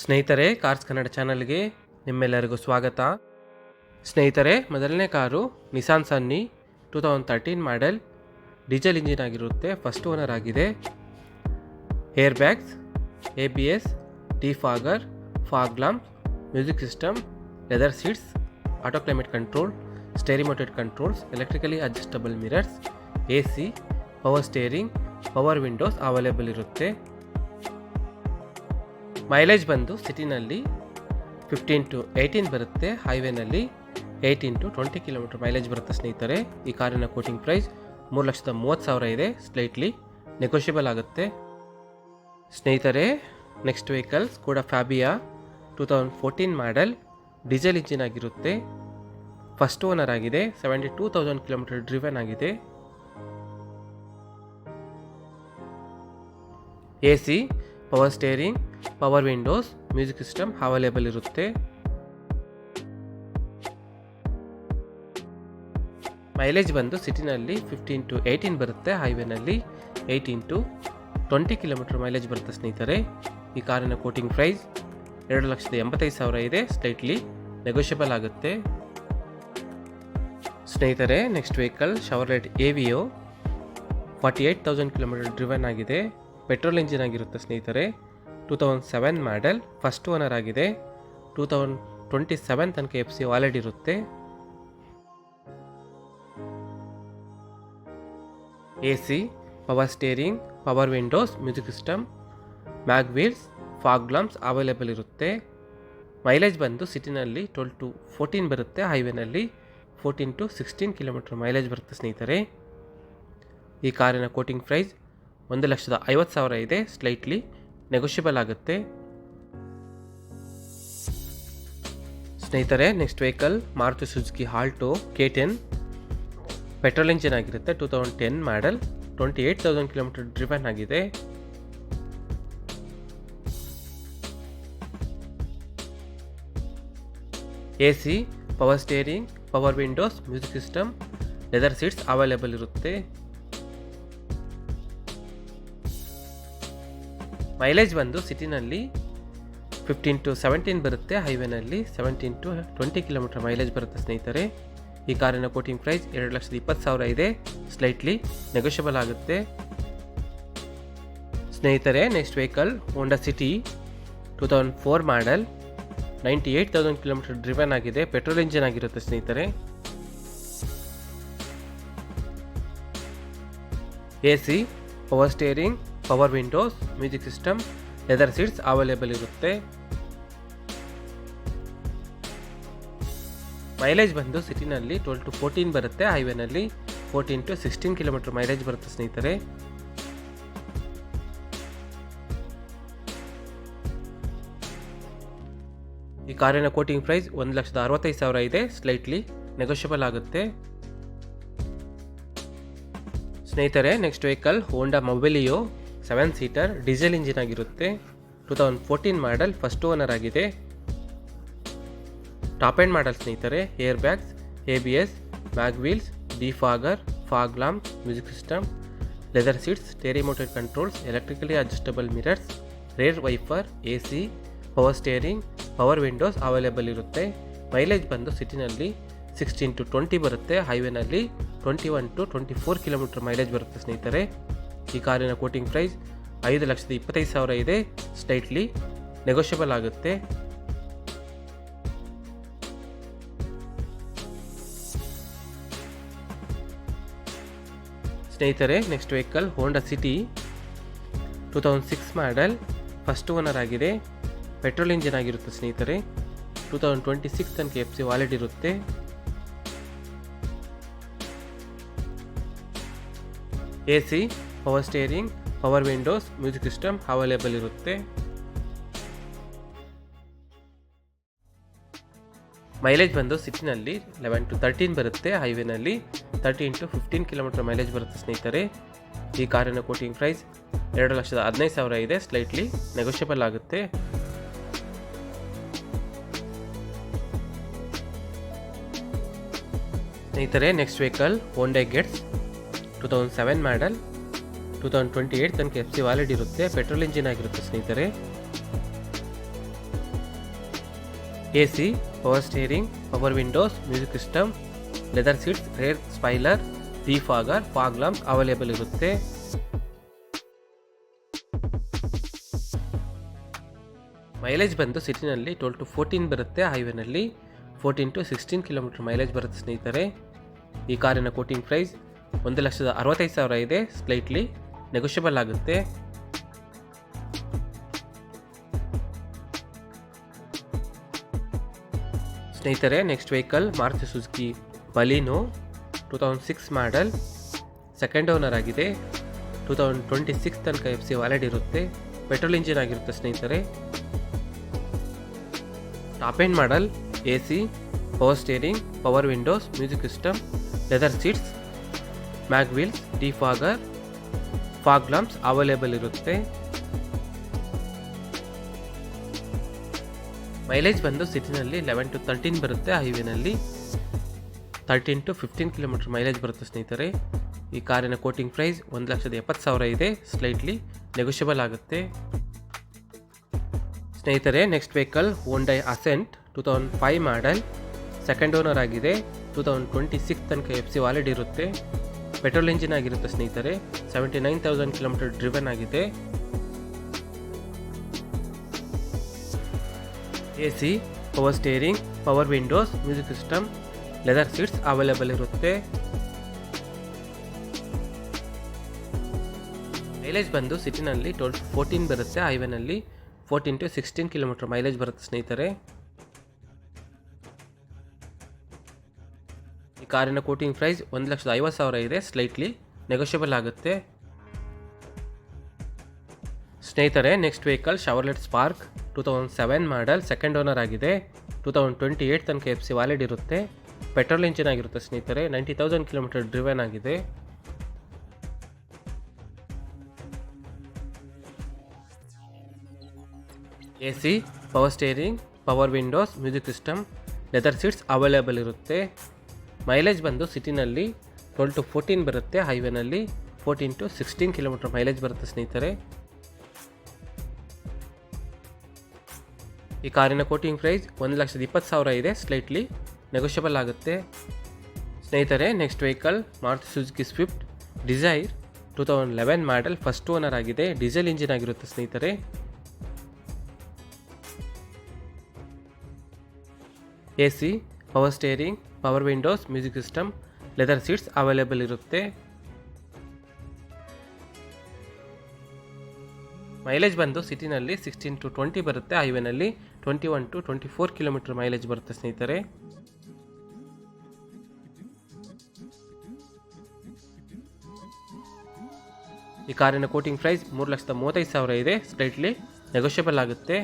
ಸ್ನೇಹಿತರೆ, ಕಾರ್ಸ್ ಕನ್ನಡ ಚಾನಲ್ಗೆ ನಿಮ್ಮೆಲ್ಲರಿಗೂ ಸ್ವಾಗತ. ಸ್ನೇಹಿತರೆ, ಮೊದಲನೇ car Nissan Sunny two thousand thirteen model diesel engine ಆಗಿರುತ್ತೆ ಫಸ್ಟ್ ಓನರ್ ಆಗಿದೆ. Air bags A B S T fogger fog lamp music system leather seats auto climate control steering mounted controls electrically adjustable mirrors A C power steering power windows available ಇರುತ್ತೆ. Mileage ಬಂದು ಸಿಟಿನಲ್ಲಿ fifteen to eighteen ಬರುತ್ತೆ ಹೈವೇನಲ್ಲಿ eighteen to twenty kilometre mileage ಬರುತ್ತೆ ಸ್ನೇಹಿತರೆ. ಈ ಕಾರಿನ quoting price ಮೂರು ಲಕ್ಷದ ಮೂವತ್ತು ಸಾವಿರ ಇದೆ ಸ್ಲೈಟ್ಲಿ ನೆಗೋಷಿಯಬಲ್ ಆಗುತ್ತೆ. ಸ್ನೇಹಿತರೆ ನೆಕ್ಸ್ಟ್ ವೆಹಿಕಲ್ಸ್ ಕೂಡ Fabia two thousand fourteen model diesel engine ಆಗಿರುತ್ತೆ. ಫಸ್ಟ್ ಓನರ್ ಆಗಿದೆ seventy two thousand kilometre driven ಆಗಿದೆ. A C power steering, power windows, music system available ಇರುತ್ತೆ. ಮೈಲೇಜ್ ಬಂದು ಸಿಟಿನಲ್ಲಿ ಫಿಫ್ಟೀನ್ ಟು ಏಯ್ಟೀನ್ ಬರುತ್ತೆ, ಹೈವೇನಲ್ಲಿ eighteen to twenty kilometre mileage ಬರುತ್ತೆ ಸ್ನೇಹಿತರೆ. ಈ ಕಾರಿನ ಕೋಟಿಂಗ್ ಪ್ರೈಸ್ ಎರಡು ಲಕ್ಷದ ಎಂಬತ್ತೈದು ಸಾವಿರ ಇದೆ ಸ್ಲೈಟ್ಲಿ ನೆಗೋಷಿಯಬಲ್ ಆಗುತ್ತೆ. ಸ್ನೇಹಿತರೆ next vehicle Chevrolet Aveo forty eight thousand kilometre driven ಆಗಿದೆ. ಪೆಟ್ರೋಲ್ ಇಂಜಿನ್ ಆಗಿರುತ್ತೆ ಸ್ನೇಹಿತರೆ. Two thousand seven model, first owner ಆಗಿದೆ. ಟೂ ತೌಸಂಡ್ ಟ್ವೆಂಟಿ ಸೆವೆನ್ ತನಕ ಎಫ್ ಸಿ ವಾಲೆಡ್ ಇರುತ್ತೆ. A C, power steering, power windows, music system, mag wheels, fog lamps available ಇರುತ್ತೆ. Mileage ಬಂದು ಸಿಟಿನಲ್ಲಿ twelve to fourteen ಬರುತ್ತೆ, ಹೈವೇನಲ್ಲಿ fourteen to sixteen kilometre mileage ಬರುತ್ತೆ ಸ್ನೇಹಿತರೆ. ಈ ಕಾರಿನ ಕೋಟಿಂಗ್ ಪ್ರೈಸ್ ಒಂದು ಲಕ್ಷದ ಐವತ್ತು ಸಾವಿರ ಇದೆ ಸ್ಲೈಟ್ಲಿ ನೆಗೋಷಿಯಬಲ್ ಆಗುತ್ತೆ. ಸ್ನೇಹಿತರೆ next vehicle Maruti Suzuki Alto K ten. Petrol engine ಆಗಿರುತ್ತೆ two thousand ten model twenty eight thousand kilometre driven ಆಗಿದೆ. A C power steering power windows music system leather seats available ಇರುತ್ತೆ. Mileage ಬಂದು ಸಿಟಿನಲ್ಲಿ fifteen to seventeen ಬರುತ್ತೆ ಹೈವೇನಲ್ಲಿ seventeen to twenty kilometre mileage ಬರುತ್ತೆ ಸ್ನೇಹಿತರೆ. ಈ ಕಾರಿನ ಕೋಟಿಂಗ್ ಪ್ರೈಸ್ ಎರಡು ಲಕ್ಷದ ಇಪ್ಪತ್ತು ಸಾವಿರ ಇದೆ. ಸ್ಲೈಟ್ಲಿ ನೆಗೋಷಿಯಬಲ್ ಆಗುತ್ತೆ. ಸ್ನೇಹಿತರೆ next vehicle Honda City two thousand four model ninety eight thousand kilometre driven ಆಗಿದೆ. ಪೆಟ್ರೋಲ್ ಇಂಜಿನ್ ಆಗಿರುತ್ತೆ ಸ್ನೇಹಿತರೆ. A C power steering power windows, music system leather seats available ಇರುತ್ತೆ. ಮೈಲೇಜ್ ಬಂದು ಸಿಟಿನಲ್ಲಿ ಟ್ವೆಲ್ ಟು ಫೋರ್ಟೀನ್ ಬರುತ್ತೆ ಹೈವೇನಲ್ಲಿ fourteen to sixteen kilometre mileage ಬರುತ್ತೆ ಸ್ನೇಹಿತರೆ. ಈ ಕಾರಿನ ಕೋಟಿಂಗ್ ಪ್ರೈಸ್ ಒಂದು ಲಕ್ಷದ ಅರವತ್ತೈದು ಸಾವಿರ ಇದೆ ಸ್ಲೈಟ್ಲಿ ನೆಗೋಷಿಯಬಲ್ ಆಗುತ್ತೆ. ಸ್ನೇಹಿತರೆ next vehicle Honda Mobilio seven seater, diesel engine ಆಗಿರುತ್ತೆ. Two thousand fourteen model, first owner ಆಗಿದೆ. ಟಾಪ್ ಎಂಡ್ ಮಾಡಲ್ ಸ್ನೇಹಿತರೆ, air bags A B S mag wheels, defogger, fog lamp music system, leather seats, steering mounted controls, electrically adjustable mirrors, rear wiper, A C, power steering, power windows available ಇರುತ್ತೆ. Mileage ಬಂದು ಸಿಟಿನಲ್ಲಿ sixteen to twenty ಬರುತ್ತೆ. ಹೈವೇನಲ್ಲಿ twenty one to twenty four kilometre mileage ಬರುತ್ತೆ ಸ್ನೇಹಿತರೆ. ಈ ಕಾರಿನ quoting price ಐದು ಲಕ್ಷದ ಇಪ್ಪತ್ತೈದು ಸಾವಿರ ಇದೆ. ಸ್ಟೈಟ್ಲಿ ನೆಗೋಷಿಯಬಲ್ ಆಗುತ್ತೆ. ಸ್ನೇಹಿತರೆ next vehicle Honda City two thousand six model first owner ಆಗಿದೆ. ಪೆಟ್ರೋಲ್ ಇಂಜಿನ್ ಆಗಿರುತ್ತೆ ಸ್ನೇಹಿತರೆ. ಟೂ ತೌಸಂಡ್ ಟ್ವೆಂಟಿ ಸಿಕ್ಸ್ ತನಕ ಎಫ್ ಸಿ ವಾಲೆಟ್ ಇರುತ್ತೆ. A C power steering power windows music system available ಇರುತ್ತೆ? ಮೈಲೇಜ್ ಬಂದು ಸಿಟಿನಲ್ಲಿ ಲೆವೆನ್ ಟು ತರ್ಟೀನ್ ಬರುತ್ತೆ ಹೈವೇನಲ್ಲಿ thirteen to fifteen kilometre mileage ಬರುತ್ತೆ ಸ್ನೇಹಿತರೆ. ಈ ಕಾರಿನ ಕೋಟಿಂಗ್ ಪ್ರೈಸ್ ಎರಡು ಲಕ್ಷದ ಹದಿನೈದು ಸಾವಿರ ಇದೆ ಸ್ಲೈಟ್ಲಿ ನೆಗೋಷಿಯಬಲ್ ಆಗುತ್ತೆ. ಸ್ನೇಹಿತರೆ next vehicle Hyundai Getz two thousand seven model two thousand twenty eight ತನಕ ಎಫ್ ಸಿ ವ್ಯಾಲಿಡ್ ಇರುತ್ತೆ ಪೆಟ್ರೋಲ್ ಇಂಜಿನ್ ಆಗಿರುತ್ತೆ ಸ್ನೇಹಿತರೆ. A C power steering power windows music system leather seats rear spoiler defogger fog lamp available ಇರುತ್ತೆ. Mileage ಬಂದು ಸಿಟಿನಲ್ಲಿ twelve to fourteen ಬರುತ್ತೆ ಹೈವೇನಲ್ಲಿ fourteen to sixteen kilometre mileage ಬರುತ್ತೆ ಸ್ನೇಹಿತರೆ. ಈ ಕಾರಿನ ಕೋಟಿಂಗ್ ಪ್ರೈಸ್ ಒಂದು ಲಕ್ಷದ ಅರವತ್ತೈದು ಸಾವಿರ ಇದೆ ಸ್ಲೈಟ್ಲಿ ನೆಗೋಷಿಯಬಲ್ ಆಗುತ್ತೆ. ಸ್ನೇಹಿತರೆ next vehicle Maruti Suzuki Baleno two thousand six model second owner ಆಗಿದೆ. ಟೂ ತೌಸಂಡ್ ಟ್ವೆಂಟಿ ಸಿಕ್ಸ್ ತನಕ ಎಫ್ ಸಿ ವ್ಯಾಲಿಡ್ ಇರುತ್ತೆ. ಪೆಟ್ರೋಲ್ ಇಂಜಿನ್ ಆಗಿರುತ್ತೆ ಸ್ನೇಹಿತರೆ. Top end model A C power steering power windows music system leather seats mag wheels defogger fog lamps available ಇರುತ್ತೆ. Mileage ಬಂದು ಸಿಟಿನಲ್ಲಿ eleven to thirteen ಬರುತ್ತೆ ಹೈವೇನಲ್ಲಿ thirteen to fifteen kilometre mileage ಬರುತ್ತೆ ಸ್ನೇಹಿತರೆ. ಈ ಕಾರಿನ ಕೋಟಿಂಗ್ ಪ್ರೈಸ್ ಒಂದು ಲಕ್ಷದ ಎಪ್ಪತ್ತು ಸಾವಿರ ಇದೆ ಸ್ಲೈಟ್ಲಿ ನೆಗೋಷಿಯಬಲ್ ಆಗುತ್ತೆ. ಸ್ನೇಹಿತರೆ next vehicle Hyundai Accent two thousand five model second owner ಆಗಿದೆ ಟೂ ತೌಸಂಡ್ ಟ್ವೆಂಟಿ ಸಿಕ್ಸ್ ತನಕ ಎಫ್ ಸಿ ವಾಲಿಡ್ ಇರುತ್ತೆ. ಪೆಟ್ರೋಲ್ ಇಂಜಿನ್ ಆಗಿರುತ್ತೆ ಸ್ನೇಹಿತರೆ. Seventy nine thousand kilometre driven ಆಗಿದೆ. A C power steering power windows music system leather seats available ಇರುತ್ತೆ. Mileage ಬಂದು ಸಿಟಿನಲ್ಲಿ twelve fourteen ಬರುತ್ತೆ ಹೈವೇನಲ್ಲಿ fourteen to sixteen kilometre mileage ಬರುತ್ತೆ ಸ್ನೇಹಿತರೆ. ಈ ಕಾರಿನ ಕೋಟಿಂಗ್ ಪ್ರೈಸ್ ಒಂದು ಲಕ್ಷದ ಐವತ್ತು ಸಾವಿರ ಇದೆ ಸ್ಲೈಟ್ಲಿ ನೆಗೋಷಿಯಬಲ್ ಆಗುತ್ತೆ. ಸ್ನೇಹಿತರೆ next vehicle Chevrolet Spark two thousand seven model second owner ಆಗಿದೆ. ಟೂ ತೌಸಂಡ್ ಟ್ವೆಂಟಿ ಏಯ್ಟ್ ತನಕ ಎಫ್ ಸಿ ವ್ಯಾಲಿಡ್ ಇರುತ್ತೆ. ಪೆಟ್ರೋಲ್ ಇಂಜಿನ್ ಆಗಿರುತ್ತೆ ಸ್ನೇಹಿತರೆ ನೈಂಟಿ ತೌಸಂಡ್ ಕಿಲೋಮೀಟರ್ ಡ್ರಿವೆನ್ ಆಗಿದೆ. A C power steering power windows music system leather seats available ಇರುತ್ತೆ. Mileage ಬಂದು ಸಿಟಿನಲ್ಲಿ twelve to fourteen ಬರುತ್ತೆ ಹೈವೇನಲ್ಲಿ fourteen to sixteen kilometre mileage ಬರುತ್ತೆ ಸ್ನೇಹಿತರೆ. ಈ ಕಾರಿನ ಕೋಟಿಂಗ್ ಪ್ರೈಸ್ ಒಂದು ಲಕ್ಷದ ಇಪ್ಪತ್ತು ಸಾವಿರ ಇದೆ ಸ್ಲೈಟ್ಲಿ ನೆಗೋಷಿಯಬಲ್ ಆಗುತ್ತೆ. ಸ್ನೇಹಿತರೆ next vehicle Maruti Suzuki Swift Dzire two thousand eleven model first owner ಆಗಿದೆ ಡೀಸೆಲ್ ಇಂಜಿನ್ ಆಗಿರುತ್ತೆ ಸ್ನೇಹಿತರೆ. A C power steering power windows music system leather seats available ಇರುತ್ತೆ. ಮೈಲೇಜ್ ಬಂದು ಸಿಟಿನಲ್ಲಿ ಸಿಕ್ಸ್ಟೀನ್ ಟು ಟ್ವೆಂಟಿ ಬರುತ್ತೆ. ಹೈವೇನಲ್ಲಿ twenty one to twenty four kilometre mileage ಬರುತ್ತೆ ಸ್ನೇಹಿತರೆ. ಈ ಕಾರಿನ ಕೋಟಿಂಗ್ ಪ್ರೈಸ್ ಮೂರು ಲಕ್ಷದ ಮೂವತ್ತೈದು ಸಾವಿರ ಇದೆ. ಸ್ಲೈಟ್ಲಿ ನೆಗೋಷಿಯಬಲ್ ಆಗುತ್ತೆ.